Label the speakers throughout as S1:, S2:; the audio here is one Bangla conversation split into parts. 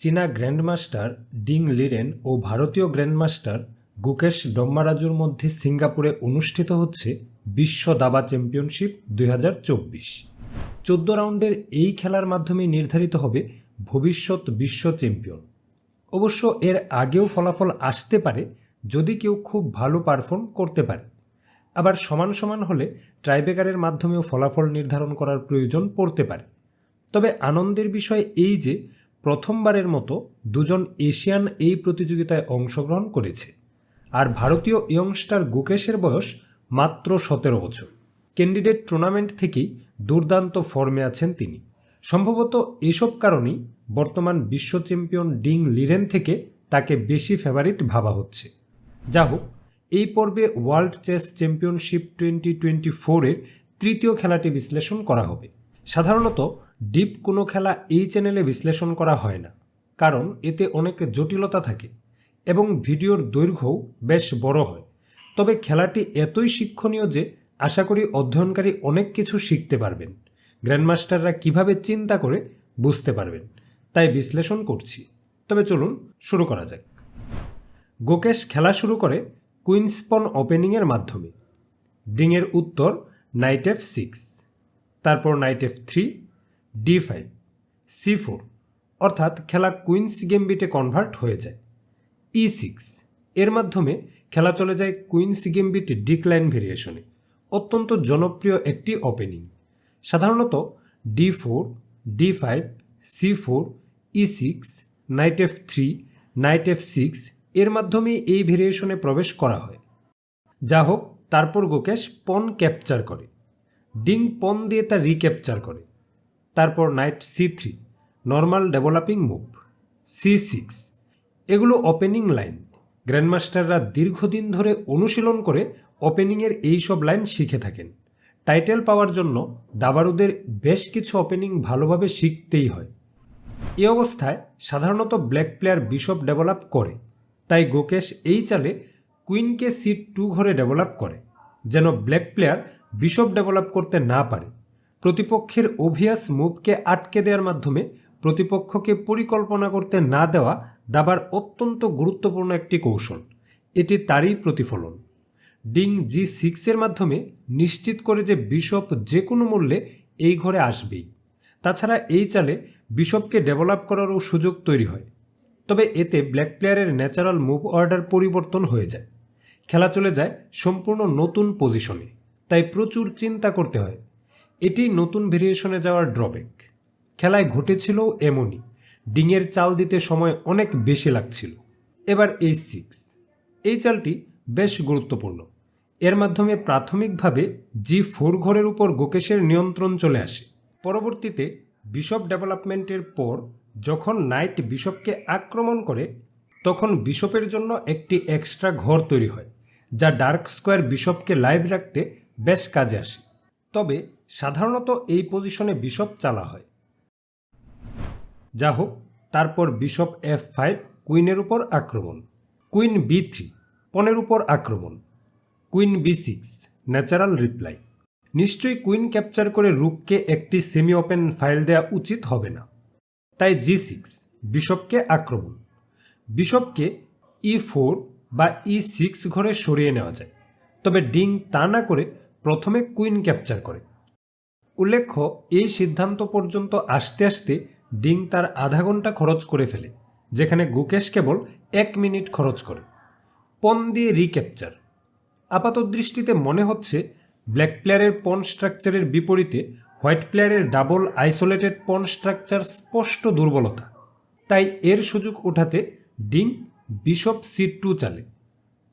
S1: চীনা গ্র্যান্ডমাস্টার ডিং লিরেন ও ভারতীয় গ্র্যান্ডমাস্টার গুকেশ ডম্মারাজুর মধ্যে সিঙ্গাপুরে অনুষ্ঠিত হচ্ছে বিশ্ব দাবা চ্যাম্পিয়নশিপ দুই হাজার চব্বিশ। চোদ্দ রাউন্ডের এই খেলার মাধ্যমে নির্ধারিত হবে ভবিষ্যৎ বিশ্ব চ্যাম্পিয়ন। অবশ্য এর আগেও ফলাফল আসতে পারে যদি কেউ খুব ভালো পারফর্ম করতে পারে। আবার সমান সমান হলে ট্রাইবেকারের মাধ্যমেও ফলাফল নির্ধারণ করার প্রয়োজন পড়তে পারে। তবে আনন্দের বিষয় এই যে প্রথমবারের মতো দুজন এশিয়ান এই প্রতিযোগিতায় অংশগ্রহণ করেছে। আর ভারতীয় ইয়ংস্টার গুকেশের বয়স মাত্র সতেরো বছর। ক্যান্ডিডেট টুর্নামেন্ট থেকেই দুর্দান্ত ফর্মে আছেন তিনি। সম্ভবত এসব কারণেই বর্তমান বিশ্ব চ্যাম্পিয়ন ডিং লিরেন থেকে তাকে বেশি ফেভারিট ভাবা হচ্ছে। যা হোক, এই পর্বে world chess championship twenty twenty ফোরের তৃতীয় খেলাটি বিশ্লেষণ করা হবে। সাধারণত ডিপ কোনো খেলা এই চ্যানেলে বিশ্লেষণ করা হয় না, কারণ এতে অনেক জটিলতা থাকে এবং ভিডিওর দৈর্ঘ্যও বেশ বড় হয়। তবে খেলাটি এতই শিক্ষণীয় যে আশা করি অধ্যয়নকারী অনেক কিছু শিখতে পারবেন। গ্র্যান্ডমাস্টাররা কীভাবে চিন্তা করে বুঝতে পারবেন, তাই বিশ্লেষণ করছি। তবে চলুন শুরু করা যাক। গোকেশ খেলা শুরু করে কুইন্সপন ওপেনিংয়ের মাধ্যমে। ডিংয়ের উত্তর নাইট এফ সিক্স, তারপর knight F three D five, C four, অর্থাৎ খেলা কুইন্স গেমবিটে কনভার্ট হয়ে যায়। ই সিক্স, এর মাধ্যমে খেলা চলে যায় কুইন্স গেমবিট ডিক্লাইন ভেরিয়েশনে, অত্যন্ত জনপ্রিয় একটি ওপেনিং। সাধারণত D four, D five, C four, E six, knight F three, knight F six এর মাধ্যমে এই ভেরিয়েশনে প্রবেশ করা হয়। যা হোক, তারপর গোকেশ পন ক্যাপচার করে। ডিং পন দিয়ে তা রিক্যাপচার করে। তারপর knight C three normal developing move C six, এগুলো ওপেনিং লাইন গ্র্যান্ডমাস্টাররা দীর্ঘদিন ধরে অনুশীলন করে ওপেনিংয়ের এই সব লাইন শিখে থাকেন। টাইটেল পাওয়ার জন্য দাবারুদের বেশ কিছু ওপেনিং ভালোভাবে শিখতেই হয়। এ অবস্থায় সাধারণত ব্ল্যাক প্লেয়ার বিশপ ডেভেলপ করে। তাই গোকেশ এই চালে কুইনকে সিট টু ঘরে ডেভেলপ করে, যেন ব্ল্যাক প্লেয়ার বিশপ ডেভেলপ করতে না পারে। প্রতিপক্ষের ওভিয়াস মুভকে আটকে দেওয়ার মাধ্যমে প্রতিপক্ষকে পরিকল্পনা করতে না দেওয়া দাবার অত্যন্ত গুরুত্বপূর্ণ একটি কৌশল। এটি তারই প্রতিফলন। ডিং জি সিক্সের মাধ্যমে নিশ্চিত করে যে বিশপ যে কোনো মূল্যে এই ঘরে আসবেই। তাছাড়া এই চালে বিশপকে ডেভেলপ করারও সুযোগ তৈরি হয়। তবে এতে ব্ল্যাক প্লেয়ারের ন্যাচারাল মুভ অর্ডার পরিবর্তন হয়ে যায়। খেলা চলে যায় সম্পূর্ণ নতুন পজিশনে। তাই প্রচুর চিন্তা করতে হয়। এটি নতুন ভেরিয়েশনে যাওয়ার ড্রব্যাক খেলায় ঘটেছিল এমনই। ডিঙের চাল দিতে সময় অনেক বেশি লাগছিল। এবার এই সিক্স এই চালটি বেশ গুরুত্বপূর্ণ। এর মাধ্যমে প্রাথমিকভাবে জি ফোর ঘরের উপর গোকেশের নিয়ন্ত্রণ চলে আসে। পরবর্তীতে বিশপ ডেভেলপমেন্টের পর যখন নাইট বিশপকে আক্রমণ করে, তখন বিশপের জন্য একটি এক্সট্রা ঘর তৈরি হয়, যা ডার্ক স্কোয়ার বিশপকে লাইভ রাখতে বেশ কাজে আসে। তবে সাধারণত এই পজিশনে বিশপ চালা হয়। যা হোক তারপর বিশপ এফ ফাইভ কুইনের উপর আক্রমণ কুইন বি থ্রি পনেরো উপর আক্রমণ queen B six natural reply নিশ্চয়ই কুইন ক্যাপচার করে রুককে একটি সেমি ওপেন ফাইল দেওয়া উচিত হবে না। তাই জি সিক্স বিশপকে আক্রমণ। বিশপকে ই ফোর বা ই সিক্স ঘরে সরিয়ে নেওয়া যায়। তবে ডিং তা না করে প্রথমে কুইন ক্যাপচার করে। উল্লেখ্য, এই সিদ্ধান্ত পর্যন্ত আসতে আসতে ডিং তার আধা ঘণ্টা খরচ করে ফেলে, যেখানে গুকেশ কেবল এক মিনিট খরচ করে। পন দিয়ে রিক্যাপচার। আপাত দৃষ্টিতে মনে হচ্ছে, ব্ল্যাক প্লেয়ারের পন স্ট্রাকচারের বিপরীতে হোয়াইট প্লেয়ারের ডাবল আইসোলেটেড পন স্ট্রাকচার স্পষ্ট দুর্বলতা। তাই এর সুযোগ উঠাতে ডিং বিশপ সি টু চালে।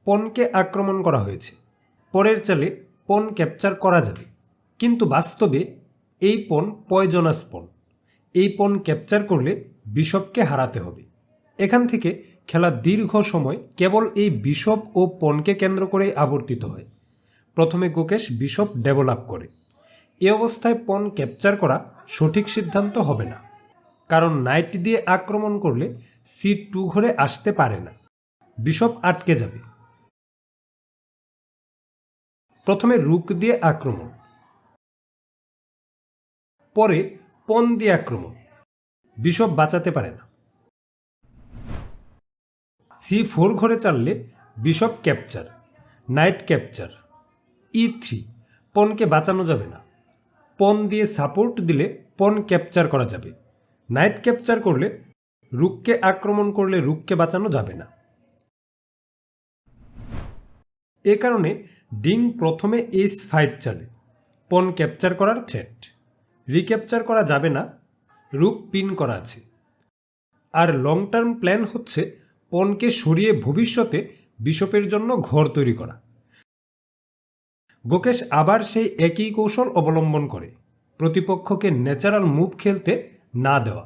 S1: পনকে আক্রমণ করা হয়েছে। পরের চালে পন ক্যাপচার করা যাবে। কিন্তু বাস্তবে এই পণ পয়জনাস পণ। এই পণ ক্যাপচার করলে বিশপকে হারাতে হবে। এখান থেকে খেলা দীর্ঘ সময় কেবল এই বিশপ ও পণকে কেন্দ্র করেই আবর্তিত হয়। প্রথমে গোকেশ বিশপ ডেভেলপ করে। এ অবস্থায় পণ ক্যাপচার করা সঠিক সিদ্ধান্ত হবে না। কারণ নাইট দিয়ে আক্রমণ করলে সি টু ঘরে আসতে পারে না। বিশপ আটকে যাবে। প্রথমে রুক দিয়ে আক্রমণ। পরে পন দিয়ে আক্রমণ বিশপ বাঁচাতে পারে না। সি ফোর ঘরে চাললে bishop capture, knight capture, E three, পনকে বাঁচানো যাবে না। পন দিয়ে সাপোর্ট দিলে পন ক্যাপচার করা যাবে। নাইট ক্যাপচার করলে রুককে আক্রমণ করলে রুককে বাঁচানো যাবে না। এ কারণে ডিং প্রথমে এস ফাইভ চালে, পন ক্যাপচার করার থ্রেট রিক্যাপচার করা যাবে না, রূপ পিন করা আছে। আর লং টার্ম প্ল্যান হচ্ছে পনকে সরিয়ে ভবিষ্যতে বিশপের জন্য ঘর তৈরি করা। গোকেশ আবার সেই একই কৌশল অবলম্বন করে, প্রতিপক্ষকে ন্যাচারাল মুভ খেলতে না দেওয়া।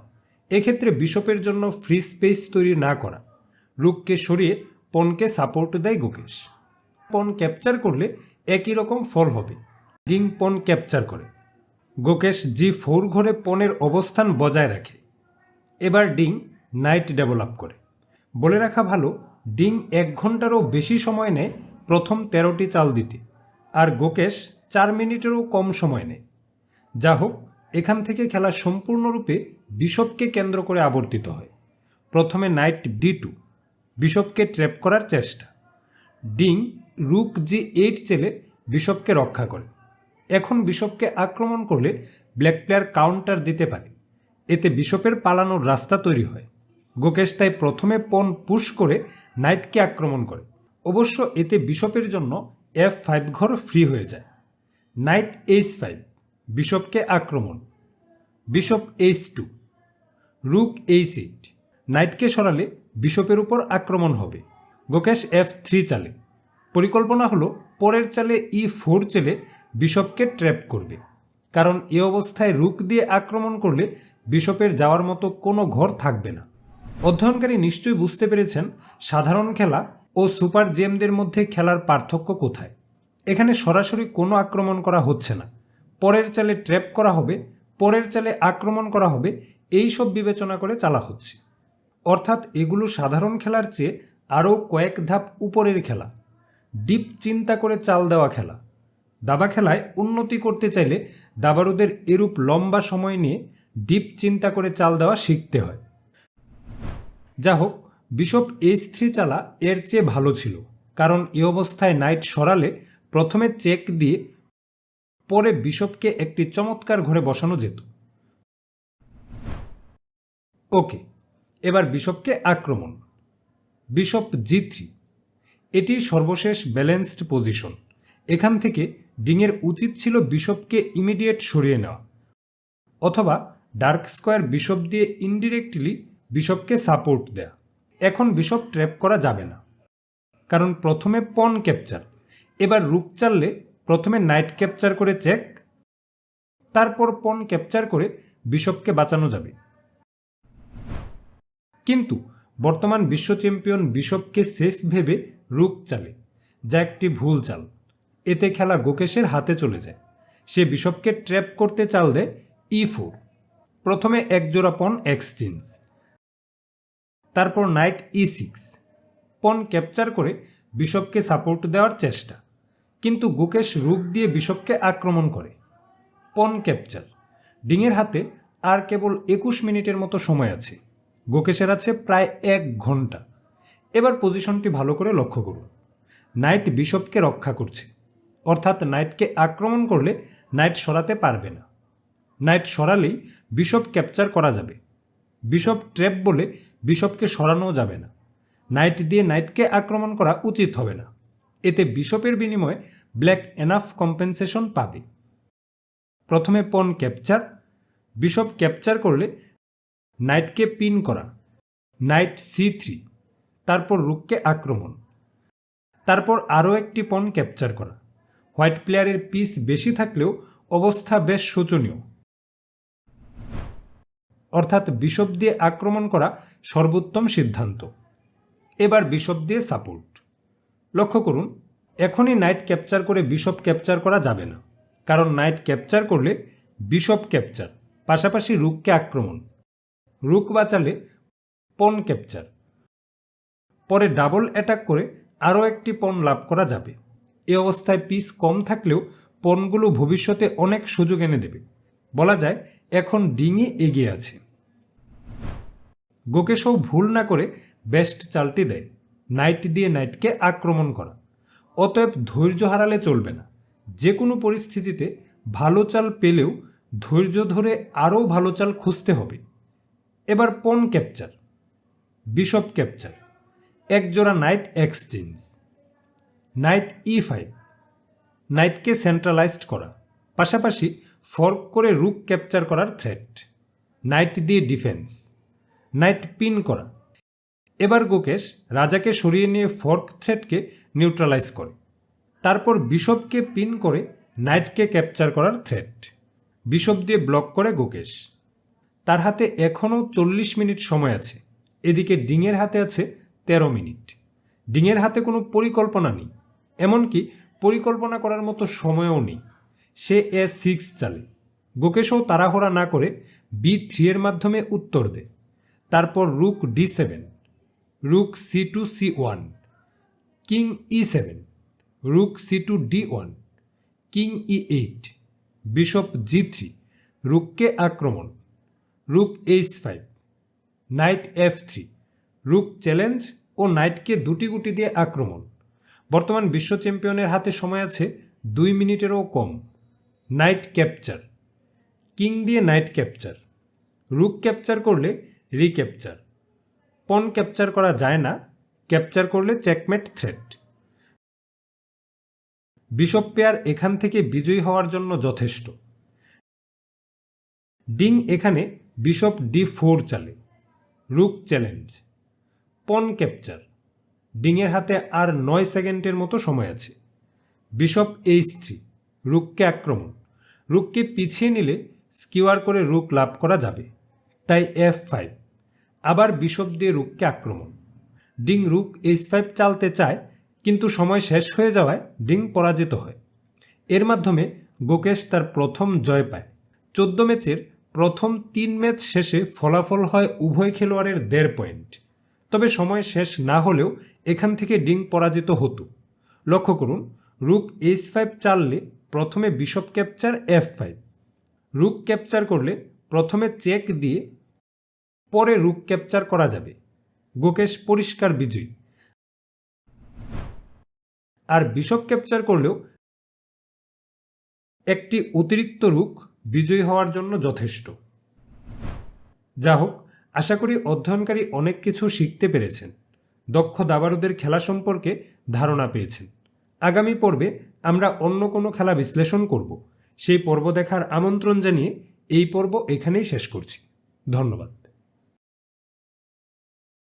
S1: এক্ষেত্রে বিশপের জন্য ফ্রি স্পেস তৈরি না করা। রুককে সরিয়ে পনকে সাপোর্ট দেয় গোকেশ। পন ক্যাপচার করলে একই রকম ফল হবে। ডিং পন ক্যাপচার করে। গোকেশ জি ফোর ঘরে পনেরো অবস্থান বজায় রাখে। এবার ডিং নাইট ডেভেলপ করে। বলে রাখা ভালো, ডিং এক ঘন্টারও বেশি সময় নেয় প্রথম তেরোটি চাল দিতে আর গোকেশ চার মিনিটেরও কম সময় নেয়। যা হোক, এখান থেকে খেলা সম্পূর্ণরূপে বিশপকে কেন্দ্র করে আবর্তিত হয়। প্রথমে নাইট ডি টু, বিশপকে ট্র্যাপ করার চেষ্টা। ডিং রুক জি এইট চেলে বিশপকে রক্ষা করে। এখন বিশপকে আক্রমণ করলে ব্ল্যাক প্লেয়ার কাউন্টার দিতে পারে। এতে বিশপের পালানোর রাস্তা তৈরি হয়। গোকেশ তাই প্রথমে পন পুশ করে নাইটকে আক্রমণ করে। অবশ্য এতে বিশপের জন্য এফ ফাইভ ঘর ফ্রি হয়ে যায়। নাইট এইচ ফাইভ, বিশপকে আক্রমণ। Bishop H two, rook H eight, নাইটকে সরালে বিশপের উপর আক্রমণ হবে। গোকেশ এফ থ্রি চালে। পরিকল্পনা হলো পরের চালে ই ফোর চেলে বিশপকে ট্র্যাপ করবে। কারণ এ অবস্থায় রুক দিয়ে আক্রমণ করলে বিশপের যাওয়ার মতো কোনো ঘর থাকবে না। অধ্যয়নকারী নিশ্চয়ই বুঝতে পেরেছেন, সাধারণ খেলা ও সুপার জেমদের মধ্যে খেলার পার্থক্য কোথায়। এখানে সরাসরি কোনো আক্রমণ করা হচ্ছে না। পরের চালে ট্র্যাপ করা হবে, পরের চালে আক্রমণ করা হবে, এই সব বিবেচনা করে চালা হচ্ছে। অর্থাৎ এগুলো সাধারণ খেলার চেয়ে আরও কয়েক ধাপ উপরের খেলা। ডিপ চিন্তা করে চাল দেওয়া খেলা। দাবা খেলায় উন্নতি করতে চাইলে দাবারুদের এরূপ লম্বা সময় নিয়ে ডিপ চিন্তা করে চাল দেওয়া শিখতে হয়। যা হোক বিশপ এইচ থ্রি চালা এর চেয়ে ভালো ছিল, কারণ এ অবস্থায় নাইট সরালে প্রথমে চেক দিয়ে পরে বিশপকে একটি চমৎকার ঘরে বসানো যেত। ওকে, এবার বিশপকে আক্রমণ। বিশপ জি থ্রি এটি সর্বশেষ ব্যালেন্সড পজিশন। এখান থেকে ডিংয়ের উচিত ছিল বিশপকে ইমিডিয়েট সরিয়ে নেওয়া। অথবা ডার্ক স্কোয়ার বিশপ দিয়ে ইনডিরেক্টলি বিশপকে সাপোর্ট দেয়া। এখন বিশপ ট্র্যাপ করা যাবে না। কারণ প্রথমে পন ক্যাপচার এবার রুক চাললে প্রথমে নাইট ক্যাপচার করে চেক তারপর পন ক্যাপচার করে বিশপকে বাঁচানো যাবে। কিন্তু বর্তমান বিশ্ব চ্যাম্পিয়ন বিশপকে সেফ ভেবে রুক চালে, যা একটি ভুল চাল। এতে খেলা গোকেশের হাতে চলে যায়। সে বিশপকে ট্র্যাপ করতে চাল দেয় ই ফোর। প্রথমে এক জোড়া পন এক্সচেঞ্জ। তারপর knight E six. Pawn capture করে বিশপকে সাপোর্ট দেওয়ার চেষ্টা। কিন্তু গুকেশ রুক দিয়ে বিশপকে আক্রমণ করে। পন ক্যাপচার। ডিঙের হাতে আর কেবল একুশ মিনিটের মতো সময় আছে। গোকেশের আছে প্রায় এক ঘণ্টা। এবার পজিশনটি ভালো করে লক্ষ্য করুন। নাইট বিশপকে রক্ষা করছে। অর্থাৎ নাইটকে আক্রমণ করলে নাইট সরাতে পারবে না। নাইট সরালেই বিশপ ক্যাপচার করা যাবে। বিশপ ট্র্যাপ বলে বিশপকে সরানোও যাবে না। নাইট দিয়ে নাইটকে আক্রমণ করা উচিত হবে না। এতে বিশপের বিনিময়ে ব্ল্যাক এনাফ কম্পেনসেশন পাবে। প্রথমে পন ক্যাপচার বিশপ ক্যাপচার করলে নাইটকে পিন করা। নাইট সি থ্রি তারপর রুককে আক্রমণ। তারপর আরও একটি পন ক্যাপচার করা। হোয়াইট প্লেয়ারের পিস বেশি থাকলেও অবস্থা বেশ শোচনীয়। অর্থাৎ বিশপ দিয়ে আক্রমণ করা সর্বোত্তম সিদ্ধান্ত। এবার বিশপ দিয়ে সাপোর্ট। লক্ষ্য করুন, এখনই নাইট ক্যাপচার করে বিশপ ক্যাপচার করা যাবে না। কারণ নাইট ক্যাপচার করলে বিশপ ক্যাপচার, পাশাপাশি রুককে আক্রমণ। রুক বাঁচালে পন ক্যাপচার। পরে ডাবল অ্যাটাক করে আরও একটি পণ লাভ করা যাবে। এ অবস্থায় পিস কম থাকলেও পণগুলো ভবিষ্যতে অনেক সুযোগ এনে দেবে। বলা যায়, এখন ডিঙি এগিয়ে আছে। গোকেশও ভুল না করে বেস্ট চালটি দেয়। নাইট দিয়ে নাইটকে আক্রমণ করা। অতএব ধৈর্য হারালে চলবে না। যে কোনো পরিস্থিতিতে ভালো চাল পেলেও ধৈর্য ধরে আরও ভালো চাল খুঁজতে হবে। এবার পন ক্যাপচার বিশপ ক্যাপচার একজোড়া knight exchange knight E five নাইটকে centralised করা, পাশাপাশি ফর্ক করে রুক ক্যাপচার করার থ্রেট নাইট দিয়ে ডিফেন্স নাইট পিন করা। এবার গোকেশ রাজাকে সরিয়ে নিয়ে ফর্ক থ্রেটকে নিউট্রালাইজ করে, তারপর বিশপকে পিন করে নাইটকে ক্যাপচার করার থ্রেট বিশপ দিয়ে ব্লক করে গোকেশ। তার হাতে এখনও চল্লিশ মিনিট সময় আছে, এদিকে ডিঙের হাতে আছে তেরো মিনিট। ডিঙের হাতে কোনো পরিকল্পনা নেই। এমনকি পরিকল্পনা করার মতো সময়ও নেই। সে এ সিক্স চালে। গোকেশও তাড়াহড়া না করে বি থ্রি এর মাধ্যমে উত্তর দেয়। তারপর rook D seven, rook C two C one, king E seven, rook C two D one, king E eight, bishop G three, রুককে আক্রমণ, rook H five, knight F three, rook challenge ও নাইটকে দুটি গুটি দিয়ে আক্রমণ। বর্তমান বিশ্ব চ্যাম্পিয়নের হাতে সময় আছে দুই মিনিটেরও কম। Knight capture. কিং দিয়ে নাইট ক্যাপচার। রুক ক্যাপচার করলে রিক্যাপচার। পন ক্যাপচার করা যায় না, ক্যাপচার করলে চেকমেট থ্রেট। বিশপ পেয়ার এখান থেকে বিজয়ী হওয়ার জন্য যথেষ্ট। ডিং এখানে বিশপ ডি ফোর চালে। রুক চ্যালেঞ্জ। পন ক্যাপচার। ডিংয়ের হাতে আর নয় সেকেন্ডের মতো সময় আছে। বিশপ এইচ থ্রি রুককে আক্রমণ। রুককে পিছিয়ে নিলে স্কিওয়ার করে রুক লাভ করা যাবে। তাই এফ ফাইভ আবার বিশপ দিয়ে রুককে আক্রমণ। ডিং রুক এইচ ফাইভ চালতে চায়, কিন্তু সময় শেষ হয়ে যাওয়ায় ডিং পরাজিত হয়। এর মাধ্যমে গোকেশ তার প্রথম জয় পায়। চোদ্দ ম্যাচের প্রথম তিন ম্যাচ শেষে ফলাফল হয় উভয় খেলোয়াড়ের দেড় পয়েন্ট। তবে সময় শেষ না হলেও এখান থেকে ডিং পরাজিত হতো। লক্ষ্য করুন, রুক এইচ ফাইভ চাললে প্রথমে bishop capture F five rook capture করলে প্রথমে চেক দিয়ে পরে রুক ক্যাপচার করা যাবে। গোকেশ পরিষ্কার বিজয়ী। আর বিশপ ক্যাপচার করলেও একটি অতিরিক্ত রুক বিজয়ী হওয়ার জন্য যথেষ্ট। যা হোক আশা করি অধ্যয়নকারী অনেক কিছু শিখতে পেরেছেন। দক্ষ দাবারুদের খেলা সম্পর্কে ধারণা পেয়েছেন। আগামী পর্বে আমরা অন্য কোনো খেলা বিশ্লেষণ করব। সেই পর্ব দেখার আমন্ত্রণ জানিয়ে এই পর্ব এখানেই শেষ করছি। ধন্যবাদ।